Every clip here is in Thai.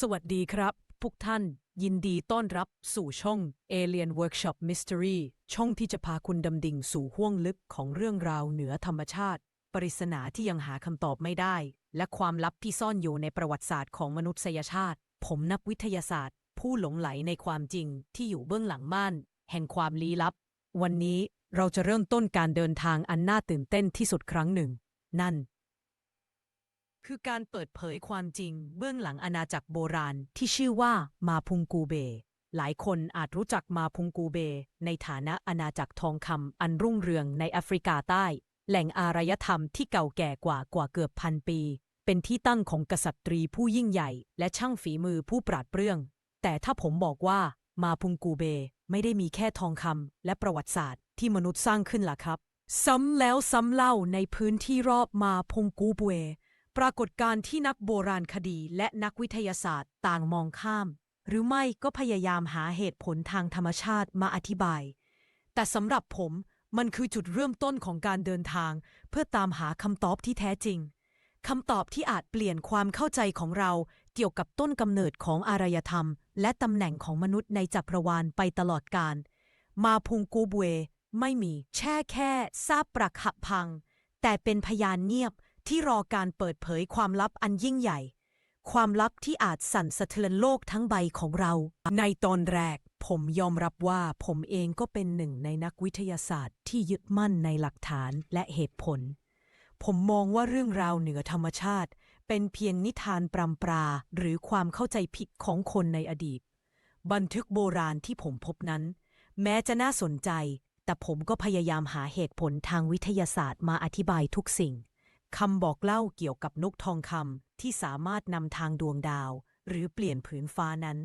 สวัสดีครับทุกท่าน ยินดีต้อนรับสู่ช่อง Alien Workshop Mystery ช่องที่จะพาคุณดำดิ่งสู่ห้วงลึกของเรื่องราวเหนือธรรมชาติ ปริศนาที่ยังหาคำตอบไม่ได้ และความลับที่ซ่อนอยู่ในประวัติศาสตร์ของมนุษยชาติ ผมนักวิทยาศาสตร์ ผู้หลงไหลในความจริงที่อยู่เบื้องหลังม่าน แห่งความลี้ลับ วันนี้เราจะเริ่มต้นการเดินทางอันน่าตื่นเต้นที่สุดครั้งหนึ่ง นั่น คือการเปิดเผยความจริง เบื้องหลังอาณาจักรโบราณที่ชื่อว่ามาพุงกูเบ หลายคนอาจรู้จักมาพุงกูเบ ในฐานะอาณาจักรทองคำอันรุ่งเรืองในแอฟริกาใต้ แหล่งอารยธรรมที่เก่าแก่กว่ากว่าเกือบพันปี เป็นที่ตั้งของกษัตรีผู้ยิ่งใหญ่ และช่างฝีมือผู้ปราดเปรื่อง แต่ถ้าผมบอกว่ามาพุงกูเบไม่ได้มีแค่ทองคำและประวัติศาสตร์ที่มนุษย์สร้างขึ้นล่ะครับ ซ้ำแล้วซ้ำเล่าในพื้นที่รอบมาพุงกูเบ ปรากฏการณ์ที่นักโบราณคดีและนักวิทยาศาสตร์ต่างมองข้าม หรือไม่ก็พยายามหาเหตุผลทางธรรมชาติมาอธิบาย แต่สำหรับผมมันคือจุดเริ่มต้นของการเดินทาง เพื่อตามหาคำตอบที่แท้จริงคำตอบที่อาจเปลี่ยนความเข้าใจของเราเกี่ยวกับต้นกำเนิดของอารยธรรม และตำแหน่งของมนุษย์ในจักรวาลไปตลอดกาลมาพุงกูบเว ไม่มีแช่แค่ซาบปรักหักพัง แต่เป็นพยานเงียบ ที่รอการเปิดเผยความลับอันยิ่งใหญ่ ความลับที่อาจสั่นสะเทือนโลกทั้งใบของเรา ในตอนแรก ผมยอมรับว่าผมเองก็เป็นหนึ่งในนักวิทยาศาสตร์ที่ยึดมั่นในหลักฐานและเหตุผล ผมมองว่าเรื่องราวเหนือธรรมชาติ เป็นเพียงนิทานปรำปราหรือความเข้าใจผิดของคนในอดีต บันทึกโบราณที่ผมพบนั้น แม้จะน่าสนใจ แต่ผมก็พยายามหาเหตุผลทางวิทยาศาสตร์มาอธิบายทุกสิ่ง คำบอกเล่าเกี่ยวกับนกทองคำที่สามารถนำทางดวงดาว หรือเปลี่ยนผืนฟ้านั้น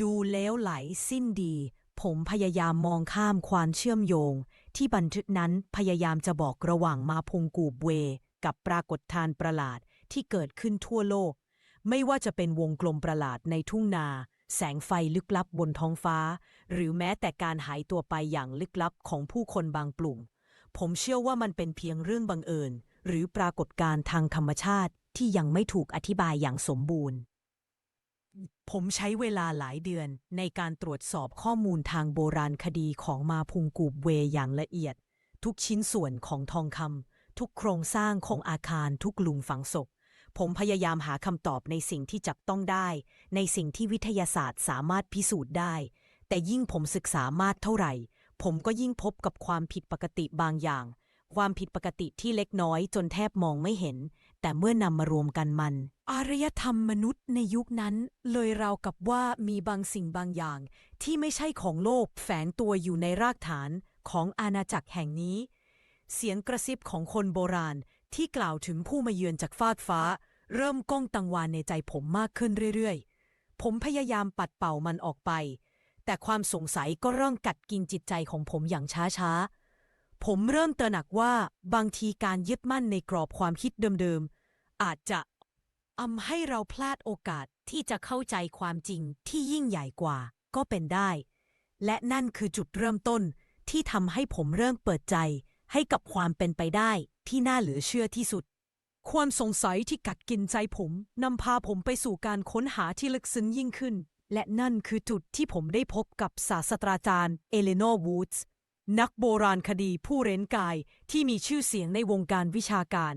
ดูแล้วไหลสิ้นดี ผมพยายามมองข้ามความเชื่อมโยง ที่บันทึกนั้นพยายามจะบอกระหว่างมาพงกูบเว กับปรากฏทานประหลาดที่เกิดขึ้นทั่วโลก ไม่ว่าจะเป็นวงกลมประหลาดในทุ่งนา แสงไฟลึกลับบนท้องฟ้า หรือแม้แต่การหายตัวไปอย่างลึกลับของผู้คนบางกลุ่ม ผมเชื่อว่ามันเป็นเพียงเรื่องบังเอิญ หรือปรากฏการณ์ทางธรรมชาติที่ยังไม่ถูกอธิบายอย่างสมบูรณ์ ผมใช้เวลาหลายเดือนในการตรวจสอบข้อมูลทางโบราณคดีของมาพุงกูบเวอย่างละเอียด ทุกชิ้นส่วนของทองคำทุกโครงสร้างของอาคารทุกหลุมฝังศพผมพยายามหาคำตอบในสิ่งที่จับต้องได้ ในสิ่งที่วิทยาศาสตร์สามารถพิสูจน์ได้ แต่ยิ่งผมศึกษามากเท่าไหร่ ผมก็ยิ่งพบกับความผิดปกติบางอย่าง ความผิดปกติที่เล็กน้อยจนแทบมองไม่เห็น แต่เมื่อนำมารวมกันมัน อารยธรรมมนุษย์ในยุคนั้น เลยราวกับว่ามีบางสิ่งบางอย่าง ที่ไม่ใช่ของโลกแฝงตัวอยู่ในรากฐานของอาณาจักรแห่งนี้ เสียงกระซิบของคนโบราณที่กล่าวถึงผู้มาเยือนจากฟากฟ้า เริ่มก้องตังวานในใจผมมากขึ้นเรื่อยๆ ผมพยายามปัดเป่ามันออกไป แต่ความสงสัยก็เริ่มกัดกินจิตใจของผมอย่างช้าๆ ผมเริ่มตระหนักว่าบางทีการยึดมั่นในกรอบความคิดเดิมๆ อาจจะอำให้เราพลาดโอกาสที่จะเข้าใจความจริงที่ยิ่งใหญ่กว่าก็เป็นได้ และนั่นคือจุดเริ่มต้นที่ทำให้ผมเริ่มเปิดใจให้กับความเป็นไปได้ที่น่าเหลือเชื่อที่สุด ความสงสัยที่กัดกินใจผมนำพาผมไปสู่การค้นหาที่ลึกซึ้งยิ่งขึ้น และนั่นคือจุดที่ผมได้พบกับศาสตราจารย์เอเลนอร์วูดส์ นักโบราณคดีผู้เร้นกายที่มีชื่อเสียงในวงการวิชาการ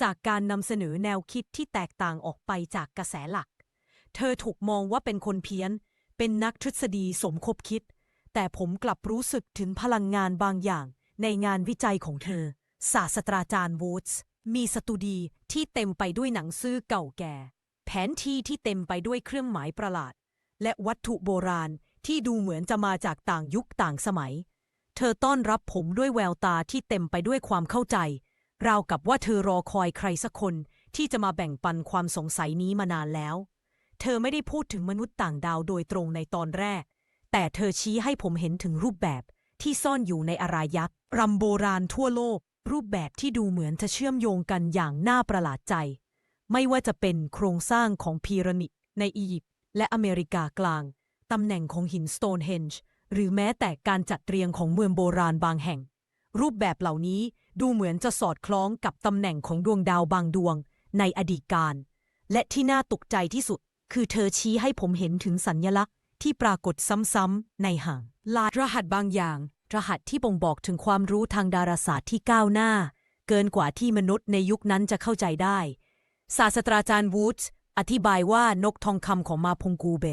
จากการนำเสนอแนวคิดที่แตกต่างออกไปจากกระแสหลัก เธอถูกมองว่าเป็นคนเพี้ยน เป็นนักทฤษฎีสมคบคิด แต่ผมกลับรู้สึกถึงพลังงานบางอย่างในงานวิจัยของเธอ ศาสตราจารย์วูดส์มีสตูดีที่เต็มไปด้วยหนังสือเก่าแก่ แผนที่ที่เต็มไปด้วยเครื่องหมายประหลาด และวัตถุโบราณที่ดูเหมือนจะมาจากต่างยุคต่างสมัย เธอต้อนรับผมด้วยแววตาที่เต็มไปด้วยความเข้าใจ ราวกับว่าเธอรอคอยใครสักคนที่จะมาแบ่งปันความสงสัยนี้มานานแล้ว เธอไม่ได้พูดถึงมนุษย์ต่างดาวโดยตรงในตอนแรก แต่เธอชี้ให้ผมเห็นถึงรูปแบบที่ซ่อนอยู่ในอารายยักษ์รำโบราณทั่วโลก รูปแบบที่ดูเหมือนจะเชื่อมโยงกันอย่างน่าประหลาดใจ ไม่ว่าจะเป็นโครงสร้างของพีระมิดในอียิปต์และอเมริกากลาง ตำแหน่งของหินสโตนเฮนจ์ หรือแม้แต่การจัดเรียงของเมืองโบราณบางแห่ง รูปแบบเหล่านี้ดูเหมือนจะสอดคล้องกับตำแหน่งของดวงดาวบางดวงในอดีตการ และที่น่าตกใจที่สุด คือเธอชี้ให้ผมเห็นถึงสัญญลักษณ์ที่ปรากฏซ้ำๆในห่างลายรหัสบางอย่าง รหัสที่บ่งบอกถึงความรู้ทางดาราศาสตร์ที่ก้าวหน้า เกินกว่าที่มนุษย์ในยุคนั้นจะเข้าใจได้ ศาสตราจารย์วูดส์อธิบายว่านกทองคำของมาพงกูเบ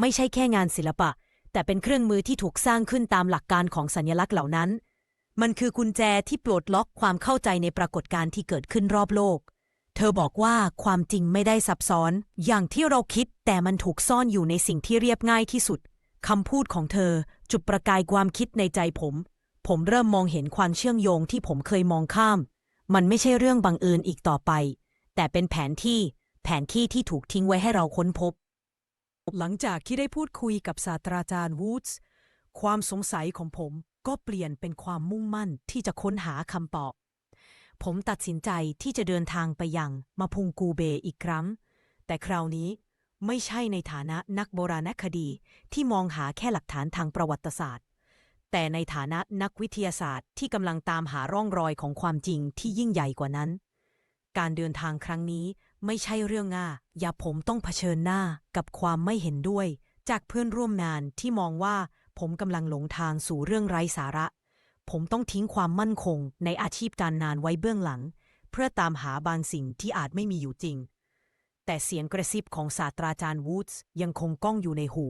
ไม่ใช่แค่งานศิลปะ แต่เป็นเครื่องมือที่ถูกสร้างขึ้นตามหลักการของสัญลักษณ์เหล่านั้น มันคือกุญแจที่ปลดล็อกความเข้าใจในปรากฏการณ์ที่เกิดขึ้นรอบโลก เธอบอกว่าความจริงไม่ได้ซับซ้อน อย่างที่เราคิดแต่มันถูกซ่อนอยู่ในสิ่งที่เรียบง่ายที่สุดคำพูดของเธอ จุดประกายความคิดในใจผม ผมเริ่มมองเห็นความเชื่อมโยงที่ผมเคยมองข้าม มันไม่ใช่เรื่องบังเอิญอีกต่อไป แต่เป็นแผนที่ แผนที่ที่ถูกทิ้งไว้ให้เราค้นพบ หลังจากที่ได้พูดคุยกับศาสตราจารย์วูดส์ความสงสัยของผมก็เปลี่ยนเป็นความมุ่งมั่นที่จะค้นหาคำตอบ ผมตัดสินใจที่จะเดินทางไปยังมาพุงกูเบอีกครั้ง แต่คราวนี้ไม่ใช่ในฐานะนักโบราณคดีที่มองหาแค่หลักฐานทางประวัติศาสตร์ แต่ในฐานะนักวิทยาศาสตร์ที่กำลังตามหาร่องรอยของความจริงที่ยิ่งใหญ่กว่านั้น การเดินทางครั้งนี้ ไม่ใช่เรื่องง่ายอย่าผมต้องเผชิญหน้ากับความไม่เห็นด้วย จากเพื่อนร่วมงานที่มองว่าผมกำลังหลงทางสู่เรื่องไร้สาระ ผมต้องทิ้งความมั่นคงในอาชีพการงานไว้เบื้องหลัง เพื่อตามหาบางสิ่งที่อาจไม่มีอยู่จริง แต่เสียงกระซิบของศาสตราจารย์วูดส์ยังคงก้องอยู่ในหู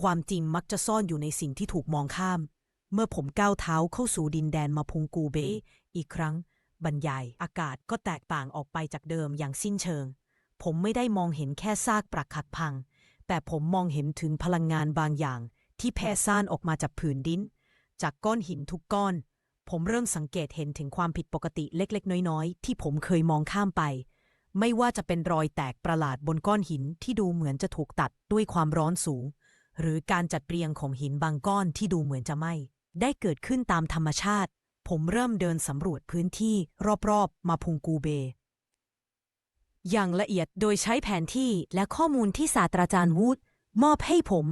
ความจริงมักจะซ่อนอยู่ในสิ่งที่ถูกมองข้าม เมื่อผมก้าวเท้าเข้าสู่ดินแดนมาพุงกูเบอีกครั้ง บรรยาย อากาศก็แตกต่างออกไปจากเดิมอย่างสิ้นเชิง ผมไม่ได้มองเห็นแค่ซากปรักหักพัง แต่ผมมองเห็นถึงพลังงานบางอย่าง ที่แผ่ซ่านออกมาจากผืนดิน จากก้อนหินทุกก้อน ผมเริ่มสังเกตเห็นถึงความผิดปกติเล็กๆ น้อยๆ ที่ผมเคยมองข้ามไป ไม่ว่าจะเป็นรอยแตกประหลาดบนก้อนหินที่ดูเหมือนจะถูกตัดด้วยความร้อนสูง หรือการจัดเรียงของหินบางก้อนที่ดูเหมือนจะไหม่ได้เกิดขึ้นตามธรรมชาติ ผมเริ่มเดินสำรวจพื้นที่รอบๆ มาพุงกูเบ อย่างละเอียดโดยใช้แผนที่และข้อมูลที่ศาสตราจารย์วูดมอบให้ผม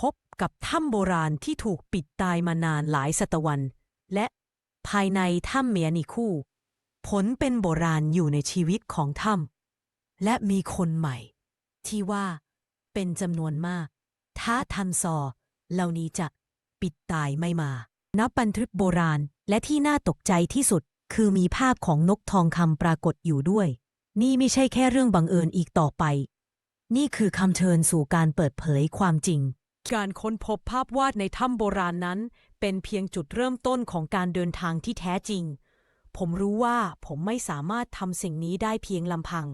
พบกับถ้ำโบราณที่ถูกปิดตายมานานหลายศตวรรษและภายในถ้ำเมียนิคู่ ผลเป็นโบราณอยู่ในชีวิตของถ้ำและมีคนใหม่ ที่ว่าเป็นจำนวนมาก ถ้าทันซอเหล่านี้จะปิดตายไม่มา นับบันทึกโบราณ และที่น่าตกใจที่สุด คือมีภาพของนกทองคำปรากฏอยู่ด้วย นี่ไม่ใช่แค่เรื่องบังเอิญอีกต่อไป นี่คือคำเชิญสู่การเปิดเผยความจริง การค้นพบภาพวาดในถ้ำโบราณนั้น เป็นเพียงจุดเริ่มต้นของการเดินทางที่แท้จริง ผมรู้ว่าผมไม่สามารถทำสิ่งนี้ได้เพียงลำพัง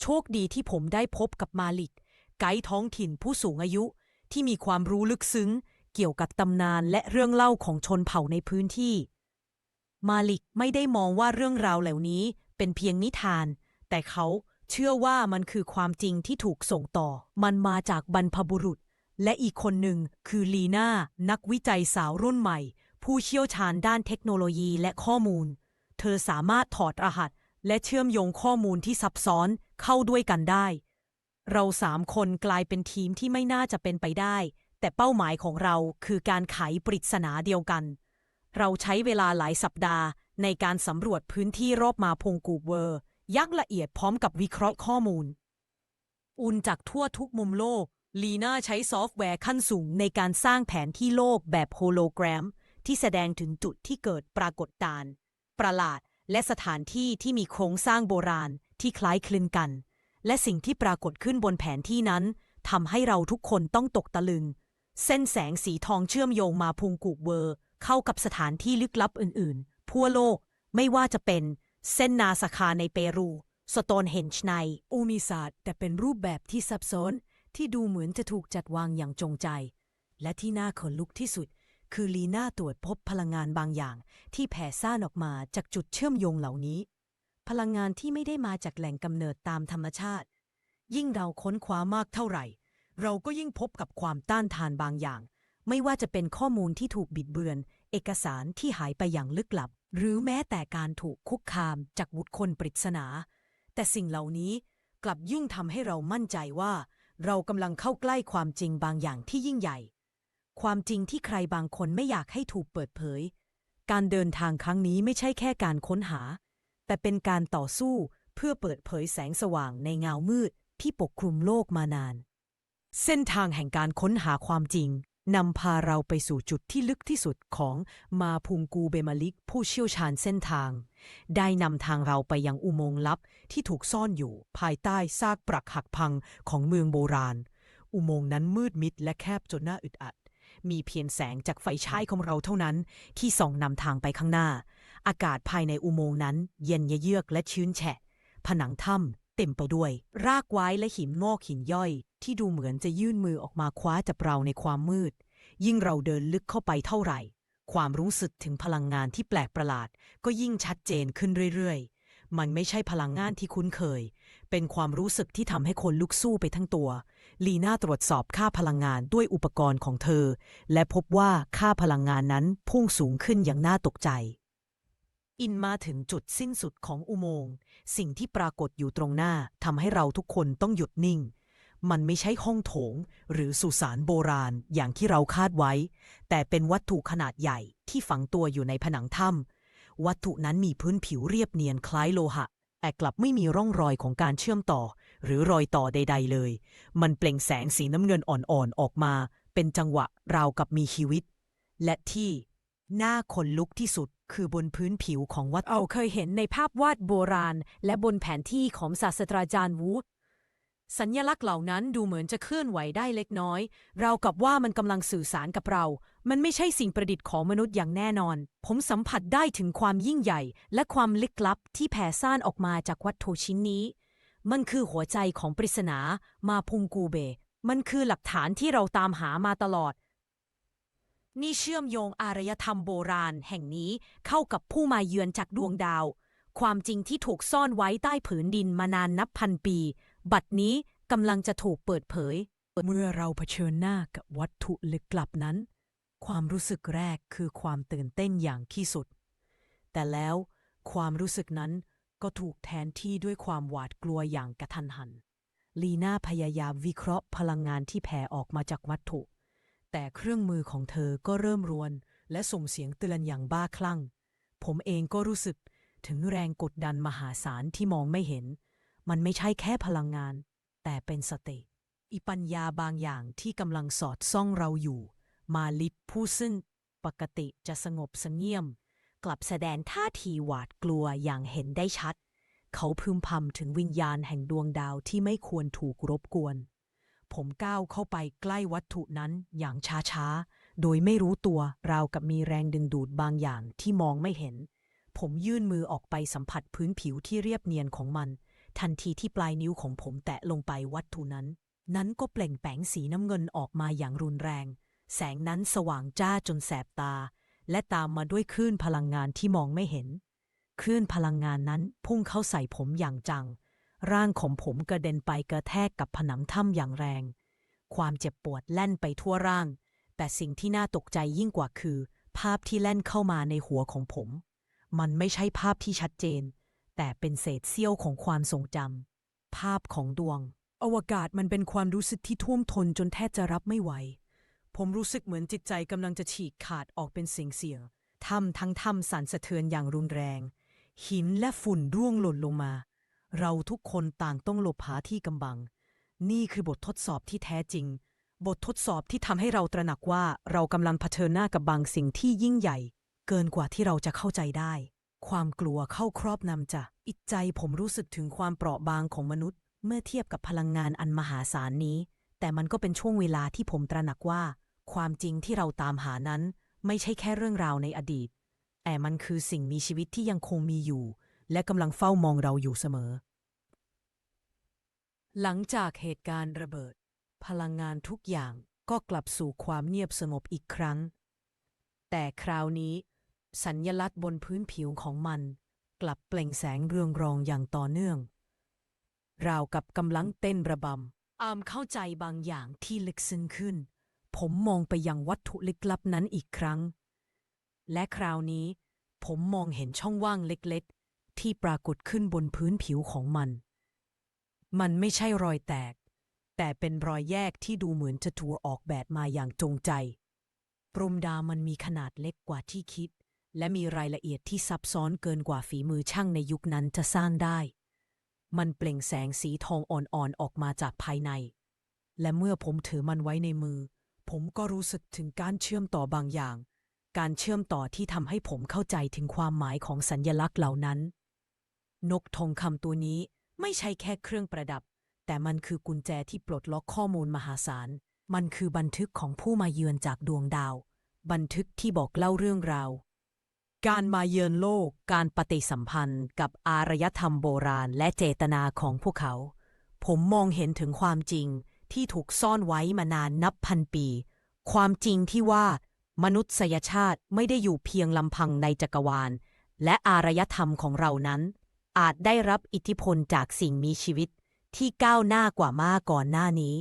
โชคดีที่ผมได้พบกับมาลิก ไกด์ท้องถิ่นผู้สูงอายุที่มีความรู้ลึกซึ้ง เกี่ยวกับตำนานและเรื่องเล่าของชนเผ่าในพื้นที่ มาลิกไม่ได้มองว่าเรื่องราวเหล่านี้เป็นเพียงนิทาน แต่เขาเชื่อว่ามันคือความจริงที่ถูกส่งต่อ มันมาจากบรรพบุรุษ และอีกคนหนึ่งคือลีน่า นักวิจัยสาวรุ่นใหม่ ผู้เชี่ยวชาญด้านเทคโนโลยีและข้อมูล เธอสามารถถอดรหัส และเชื่อมโยงข้อมูลที่ซับซ้อนเข้าด้วยกันได้ เราสามคนกลายเป็นทีมที่ไม่น่าจะเป็นไปได้ แต่เป้าหมายของเราคือการไขปริศนาเดียวกัน เราใช้เวลาหลายสัปดาห์ในการสำรวจพื้นที่รอบมาพงกูเวอร์ ยักละเอียดพร้อมกับวิเคราะห์ข้อมูล อุนจากทั่วทุกมุมโลกลีน่าใช้ซอฟต์แวร์ขั้นสูงในการสร้างแผนที่โลกแบบโฮโลแกรม ที่แสดงถึงจุดที่เกิดปรากฏการณ์ประหลาดและสถานที่ที่มีโครงสร้างโบราณที่คล้ายคลึงกัน และสิ่งที่ปรากฏขึ้นบนแผนที่นั้นทำให้เราทุกคนต้องตกตะลึง เส้นแสงสีทองเชื่อมโยงมาพุงกูเวอร์ เข้ากับสถานที่ลึกลับอื่นๆ ทั่วโลกไม่ว่าจะเป็นเส้นนาสคาในเปรูสโตนเฮนช์ในอูมิศาสตร์แต่เป็นรูปแบบที่ซับซ้อนที่ดูเหมือนจะถูกจัดวางอย่างจงใจ และที่น่าขนลุกที่สุด คือลีน่าตรวจพบพลังงานบางอย่าง ที่แผ่ซ่านออกมาจากจุดเชื่อมโยงเหล่านี้ พลังงานที่ไม่ได้มาจากแหล่งกำเนิดตามธรรมชาติ ยิ่งเราค้นคว้ามากเท่าไหร่ เราก็ยิ่งพบกับความต้านทานบางอย่าง ไม่ว่าจะเป็นข้อมูลที่ถูกบิดเบือน เอกสารที่หายไปอย่างลึกลับ หรือแม้แต่การถูกคุกคามจากบุคคลปริศนา แต่สิ่งเหล่านี้กลับยิ่งทำให้เรามั่นใจว่า เรากำลังเข้าใกล้ความจริงบางอย่างที่ยิ่งใหญ่ ความจริงที่ใครบางคนไม่อยากให้ถูกเปิดเผย การเดินทางครั้งนี้ไม่ใช่แค่การค้นหา แต่เป็นการต่อสู้เพื่อเปิดเผยแสงสว่างในเงามืดที่ปกคลุมโลกมานาน เส้นทางแห่งการค้นหาความจริง นำพาเราไปสู่จุดที่ลึกที่สุดของมาพุงกูเบมาลิก ผู้เชี่ยวชาญเส้นทาง ได้นำทางเราไปยังอุโมงค์ลับที่ถูกซ่อนอยู่ ภายใต้ซากปรักหักพังของเมืองโบราณ อุโมงค์นั้นมืดมิดและแคบจนน่าอึดอัด มีเพียงแสงจากไฟฉายของเราเท่านั้น ที่ส่องนำทางไปข้างหน้า อากาศภายในอุโมงค์นั้น เย็นเยือกและชื้นแฉะ ผนังถ้ำ เต็มไปด้วย รากไว้และหินงอกหินย่อย ที่ดูเหมือนจะยื่นมือออกมาคว้าจับเราในความมืด ยิ่งเราเดินลึกเข้าไปเท่าไหร่ ความรู้สึกถึงพลังงานที่แปลกประหลาด ก็ยิ่งชัดเจนขึ้นเรื่อยๆ มันไม่ใช่พลังงานที่คุ้นเคย เป็นความรู้สึกที่ทำให้คนลุกสู้ไปทั้งตัว ลีน่าตรวจสอบค่าพลังงานด้วยอุปกรณ์ของเธอ และพบว่าค่าพลังงานนั้นพุ่งสูงขึ้นอย่างน่าตกใจ อินมาถึงจุดสิ้นสุดของอุโมงค์ สิ่งที่ปรากฏอยู่ตรงหน้าทำให้เราทุกคนต้องหยุดนิ่ง มันไม่ใช่ห้องโถง หรือสุสานโบราณอย่างที่เราคาดไว้ แต่เป็นวัตถุขนาดใหญ่ที่ฝังตัวอยู่ในผนังถ้ำวัตถุนั้นมีพื้นผิวเรียบเนียนคล้ายโลหะ แต่กลับไม่มีร่องรอยของการเชื่อมต่อ หรือรอยต่อใด ๆ เลย มันเปล่งแสงสีน้ำเงินอ่อนๆออกมา เป็นจังหวะราวกับมีชีวิต และที่น่าขนลุกที่สุด คือบนพื้นผิวของวัดเอาเคยเห็นในภาพวาดโบราณ และบนแผนที่ของศาสตราจารย์วูดสัญญลักษณ์เหล่านั้นดูเหมือนจะเคลื่อนไหวได้เล็กน้อย เรากับว่ามันกำลังสื่อสารกับเรา มันไม่ใช่สิ่งประดิษฐ์ของมนุษย์อย่างแน่นอน ผมสัมผัสได้ถึงความยิ่งใหญ่ และความลึกลับที่แผ่ซ่านออกมาจากวัตถุชิ้นนี้ มันคือหัวใจของปริศนามาพุงกูเบ มันคือหลักฐานที่เราตามหามาตลอด นี่เชื่อมโยงอารยธรรมโบราณแห่งนี้เข้ากับผู้มาเยือนจากดวงดาว ความจริงที่ถูกซ่อนไว้ใต้ผืนดินมานานนับพันปี บัดนี้กำลังจะถูกเปิดเผย เมื่อเราเผชิญหน้ากับวัตถุลึกลับนั้น ความรู้สึกแรกคือความตื่นเต้นอย่างที่สุด แต่แล้วความรู้สึกนั้นก็ถูกแทนที่ด้วยความหวาดกลัวอย่างกระทันหัน ลีน่าพยายามวิเคราะห์พลังงานที่แผ่ออกมาจากวัตถุ แต่เครื่องมือของเธอก็เริ่มรวน และส่งเสียงเตือนอย่างบ้าคลั่ง ผมเองก็รู้สึกถึงแรงกดดันมหาศาลที่มองไม่เห็น มันไม่ใช่แค่พลังงาน แต่เป็นสติอิปัญญาบางอย่างที่กำลังสอดซ่องเราอยู่ มาลิดผู้ซึ่งปกติจะสงบเสงี่ยม กลับแสดงท่าทีหวาดกลัวอย่างเห็นได้ชัด เขาพึมพำถึงวิญญาณแห่งดวงดาวที่ไม่ควรถูกรบกวน ผมก้าวเข้าไปใกล้วัตถุนั้นอย่างช้าๆ โดยไม่รู้ตัวราวกับมีแรงดึงดูดบางอย่างที่มองไม่เห็น ผมยื่นมือออกไปสัมผัสพื้นผิวที่เรียบเนียนของมัน ทันทีที่ปลายนิ้วของผมแตะลงไปวัตถุนั้น นั้นก็เปล่งแปงสีน้ำเงินออกมาอย่างรุนแรง แสงนั้นสว่างจ้าจนแสบตา และตามมาด้วยคลื่นพลังงานที่มองไม่เห็น คลื่นพลังงานนั้นพุ่งเข้าใส่ผมอย่างจัง ร่างของผมกระเด็นไปกระแทกกับผนังถ้ำอย่างแรง ความเจ็บปวดแล่นไปทั่วร่าง แต่สิ่งที่น่าตกใจยิ่งกว่าคือ ภาพที่แล่นเข้ามาในหัวของผม มันไม่ใช่ภาพที่ชัดเจน แต่เป็นเศษเสี้ยวของความทรงจำภาพของดวง อวกาศมันเป็นความรู้สึกที่ท่วมท้นจนแทบจะรับไม่ไหว ผมรู้สึกเหมือนจิตใจกำลังจะฉีกขาดออกเป็นเสียงเสียงถ้ำทั้งถ้ำสั่นสะเทือนอย่างรุนแรง หินและฝุ่นร่วงหล่นลงมา เราทุกคนต่างต้องหลบหาที่กำบัง นี่คือบททดสอบที่แท้จริง บททดสอบที่ทำให้เราตระหนักว่าเรากำลังเผชิญหน้ากับบางสิ่งที่ยิ่งใหญ่ เกินกว่าที่เราจะเข้าใจได้ ความกลัวเข้าครอบนำจะอิจใจผมรู้สึกถึงความเปราะบางของมนุษย์ เมื่อเทียบกับพลังงานอันมหาศาลนี้ แต่มันก็เป็นช่วงเวลาที่ผมตระหนักว่า ความจริงที่เราตามหานั้น ไม่ใช่แค่เรื่องราวในอดีตแต่มันคือสิ่งมีชีวิตที่ยังคงมีอยู่ และกำลังเฝ้ามองเราอยู่เสมอ หลังจากเหตุการณ์ระเบิด พลังงานทุกอย่างก็กลับสู่ความเงียบสงบอีกครั้ง แต่คราวนี้ สัญญลักษณ์บนพื้นผิวของมัน กลับเปล่งแสงเรืองรองอย่างต่อเนื่อง ราวกับกำลังเต้นระบำ อามเข้าใจบางอย่างที่ลึกซึ้งขึ้น ผมมองไปยังวัตถุลึกลับนั้นอีกครั้ง และคราวนี้ ผมมองเห็นช่องว่างเล็ก ที่ปรากฏขึ้นบนพื้นผิวของมัน มันไม่ใช่รอยแตก แต่เป็นรอยแยกที่ดูเหมือนจะถูกออกแบบมาอย่างจงใจปรมดามันมีขนาดเล็กกว่าที่คิด และมีรายละเอียดที่ซับซ้อนเกินกว่าฝีมือช่างในยุคนั้นจะสร้างได้ มันเปล่งแสงสีทองอ่อนๆออกมาจากภายใน และเมื่อผมถือมันไว้ในมือ ผมก็รู้สึกถึงการเชื่อมต่อบางอย่าง การเชื่อมต่อที่ทำให้ผมเข้าใจถึงความหมายของสัญญลักษณ์เหล่านั้น นกทองคำตัวนี้ไม่ใช่แค่เครื่องประดับ แต่มันคือกุญแจที่ปลดล็อกข้อมูลมหาศาล มันคือบันทึกของผู้มาเยือนจากดวงดาว บันทึกที่บอกเล่าเรื่องราว การมาเยือนโลก การปฏิสัมพันธ์กับอารยธรรมโบราณและเจตนาของพวกเขา ผมมองเห็นถึงความจริงที่ถูกซ่อนไว้มานานนับพันปี ความจริงที่ว่ามนุษยชาติไม่ได้อยู่เพียงลำพังในจักรวาล และอารยธรรมของเรานั้น อาจได้รับอิทธิพลจากสิ่งมีชีวิตที่ก้าวหน้ากว่ามาก่อนหน้านี้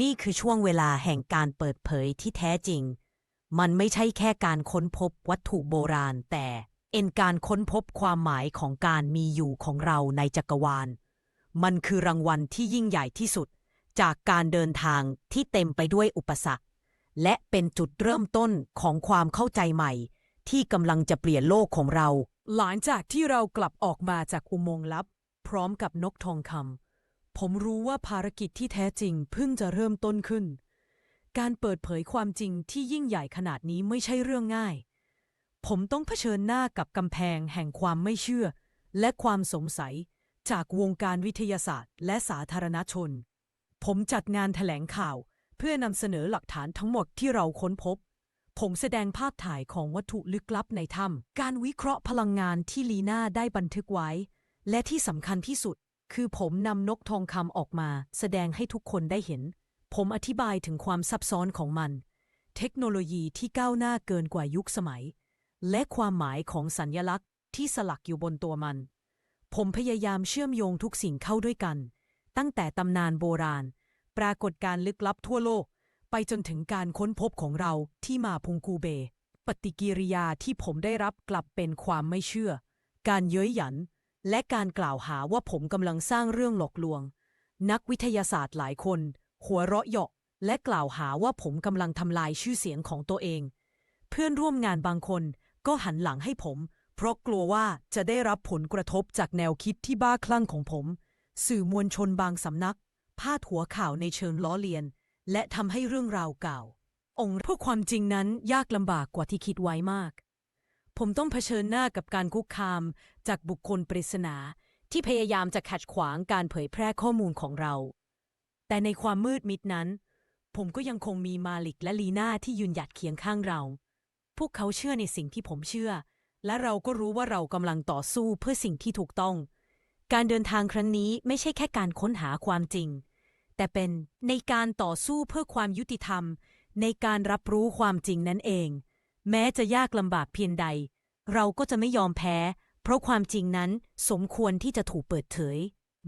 นี่คือช่วงเวลาแห่งการเปิดเผยที่แท้จริง มันไม่ใช่แค่การค้นพบวัตถุโบราณ แต่เป็นการค้นพบความหมายของการมีอยู่ของเราในจักรวาล มันคือรางวัลที่ยิ่งใหญ่ที่สุด จากการเดินทางที่เต็มไปด้วยอุปสรรค และเป็นจุดเริ่มต้นของความเข้าใจใหม่ ที่กำลังจะเปลี่ยนโลกของเรา หลังจากที่เรากลับออกมาจากอุโมงค์ลับ พร้อมกับนกทองคำผมรู้ว่าภารกิจที่แท้จริงเพิ่งจะเริ่มต้นขึ้น การเปิดเผยความจริงที่ยิ่งใหญ่ขนาดนี้ไม่ใช่เรื่องง่าย ผมต้องเผชิญหน้ากับกำแพงแห่งความไม่เชื่อ และความสงสัยจากวงการวิทยาศาสตร์ และสาธารณชน ผมจัดงานแถลงข่าว เพื่อนำเสนอหลักฐานทั้งหมดที่เราค้นพบ ผมแสดงภาพถ่ายของวัตถุลึกลับในถ้ำการวิเคราะห์พลังงานที่ลีน่าได้บันทึกไว้ และที่สำคัญที่สุด คือผมนำนกทองคำออกมา แสดงให้ทุกคนได้เห็น ผมอธิบายถึงความซับซ้อนของมัน เทคโนโลยีที่ก้าวหน้าเกินกว่ายุคสมัย และความหมายของสัญญลักษณ์ที่สลักอยู่บนตัวมัน ผมพยายามเชื่อมโยงทุกสิ่งเข้าด้วยกัน ตั้งแต่ตำนานโบราณ ปรากฏการลึกลับทั่วโลก ไปจนถึงการค้นพบของเราที่มาพุงกูเบ ปฏิกิริยาที่ผมได้รับกลับเป็นความไม่เชื่อ การเย้ยหยัน และการกล่าวหาว่าผมกำลังสร้างเรื่องหลอกลวง นักวิทยาศาสตร์หลายคน หัวเราะเยาะและกล่าวหาว่าผมกำลังทำลายชื่อเสียงของตัวเอง เพื่อนร่วมงานบางคนก็หันหลังให้ผม เพราะกลัวว่าจะได้รับผลกระทบจากแนวคิดที่บ้าคลั่งของผม สื่อมวลชนบางสำนักพาดหัวข่าวในเชิงล้อเลียน และทำให้เรื่องราวเก่า องค์เพื่อความจริงนั้นยากลำบากกว่าที่คิดไว้มาก ผมต้องเผชิญหน้ากับการคุกคาม จากบุคคลปริศนา ที่พยายามจะขัดขวางการเผยแพร่ข้อมูลของเรา แต่ในความมืดมิดนั้น ผมก็ยังคงมีมาลิกและลีน่าที่ยืนหยัดเคียงข้างเรา พวกเขาเชื่อในสิ่งที่ผมเชื่อ และเราก็รู้ว่าเรากำลังต่อสู้เพื่อสิ่งที่ถูกต้อง การเดินทางครั้งนี้ไม่ใช่แค่การค้นหาความจริง แต่เป็นในการต่อสู้เพื่อความยุติธรรม ในการรับรู้ความจริงนั่นเอง แม้จะยากลำบากเพียงใด เราก็จะไม่ยอมแพ้ เพราะความจริงนั้นสมควรที่จะถูกเปิดเผย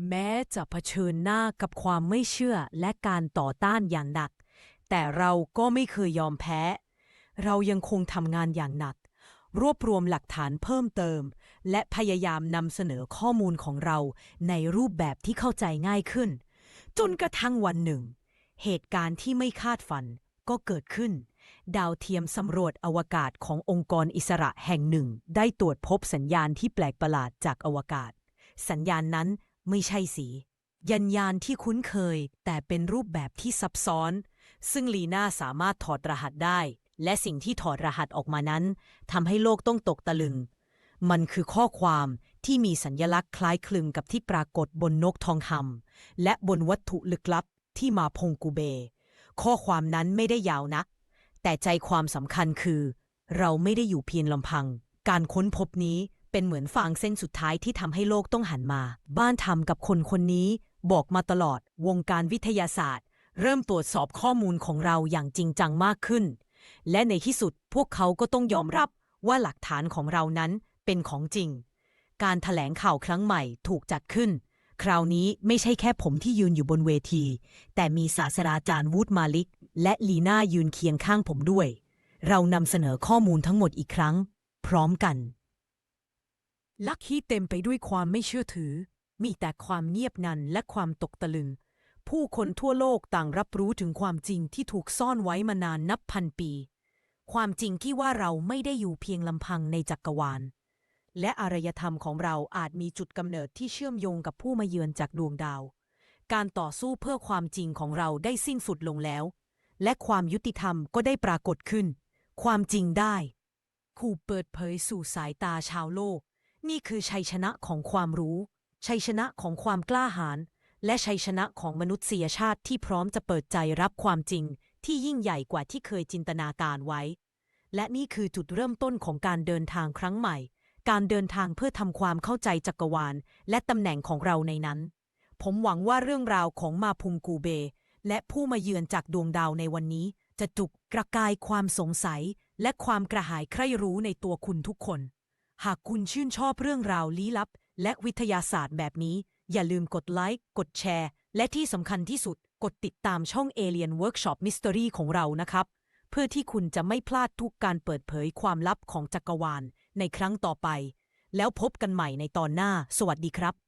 แม้จะเผชิญหน้ากับความไม่เชื่อและการต่อต้านอย่างหนัก แต่เราก็ไม่เคยยอมแพ้ เรายังคงทำงานอย่างหนัก รวบรวมหลักฐานเพิ่มเติม และพยายามนำเสนอข้อมูลของเราในรูปแบบที่เข้าใจง่ายขึ้น จนกระทั่งวันหนึ่ง เหตุการณ์ที่ไม่คาดฝันก็เกิดขึ้น ดาวเทียมสำรวจอวกาศขององค์กรอิสระแห่งหนึ่ง ได้ตรวจพบสัญญาณที่แปลกประหลาดจากอวกาศ สัญญาณนั้นไม่ใช่สี ยัญญาณที่คุ้นเคย แต่เป็นรูปแบบที่ซับซ้อน ซึ่งลีน่าสามารถถอดรหัสได้ และสิ่งที่ถอดรหัสออกมานั้นทำให้โลกต้องตกตะลึง มันคือข้อความ ที่มีสัญญลักษณ์คล้ายคลึงกับที่ปรากฏบนนกทองคำและบนวัตถุลึกลับที่มาพงกูเบ ข้อความนั้นไม่ได้ยาวนัก แต่ใจความสำคัญคือ เราไม่ได้อยู่เพียงลำพัง การค้นพบนี้เป็นเหมือนฟางเส้นสุดท้ายที่ทำให้โลกต้องหันมา บ้านทำกับคนคนนี้บอกมาตลอดวงการวิทยาศาสตร์ เริ่มตรวจสอบข้อมูลของเราอย่างจริงจังมากขึ้น และในที่สุดพวกเขาก็ต้องยอมรับว่าหลักฐานของเรานั้นเป็นของจริง การถแถลงข่าวครั้งใหม่ถูกจัดขึ้น คราวนี้ไม่ใช่แค่ผมที่ยืนอยู่บนเวที แต่มีศาสตราจารย์วูดมาลิก และลีน่ายืนเคียงข้างผมด้วย เรานำเสนอข้อมูลทั้งหมดอีกครั้ง พร้อมกัน ลักที่เต็มไปด้วยความไม่เชื่อถือ มีแต่ความเงียบงันและความตกตะลึง ผู้คนทั่วโลกต่างรับรู้ถึงความจริงที่ถูกซ่อนไว้มานานนับพันปี ความจริงที่ว่าเราไม่ได้อยู่เพียงลำพังในจักรวาล และอารยธรรมของเราอาจมีจุดกำเนิดที่เชื่อมโยงกับผู้มาเยือนจากดวงดาว การต่อสู้เพื่อความจริงของเราได้สิ้นสุดลงแล้ว และความยุติธรรมก็ได้ปรากฏขึ้น ความจริงได้คูเปิดเผยสู่สายตาชาวโลก นี่คือชัยชนะของความรู้ ชัยชนะของความกล้าหาญและชัยชนะของมนุษยชาติที่พร้อมจะเปิดใจรับความจริงที่ยิ่งใหญ่กว่าที่เคยจินตนาการไว้ และนี่คือจุดเริ่มต้นของการเดินทางครั้งใหม่ การเดินทางเพื่อทำความเข้าใจจักรวาล และตำแหน่งของเราในนั้น ผมหวังว่าเรื่องราวของมาพุงกูเบ และผู้มาเยือนจากดวงดาวในวันนี้ จะจุกกระกายความสงสัย และความกระหายใคร่รู้ในตัวคุณทุกคน หากคุณชื่นชอบเรื่องราวลี้ลับ และวิทยาศาสตร์แบบนี้ อย่าลืมกดไลค์กดแชร์ และที่สำคัญที่สุดกดติดตามช่อง Alien Workshop Mystery ของเรานะครับ เพื่อที่คุณจะไม่พลาดทุกการเปิดเผยความลับของจักรวาล ในครั้งต่อไป แล้วพบกันใหม่ในตอนหน้า สวัสดีครับ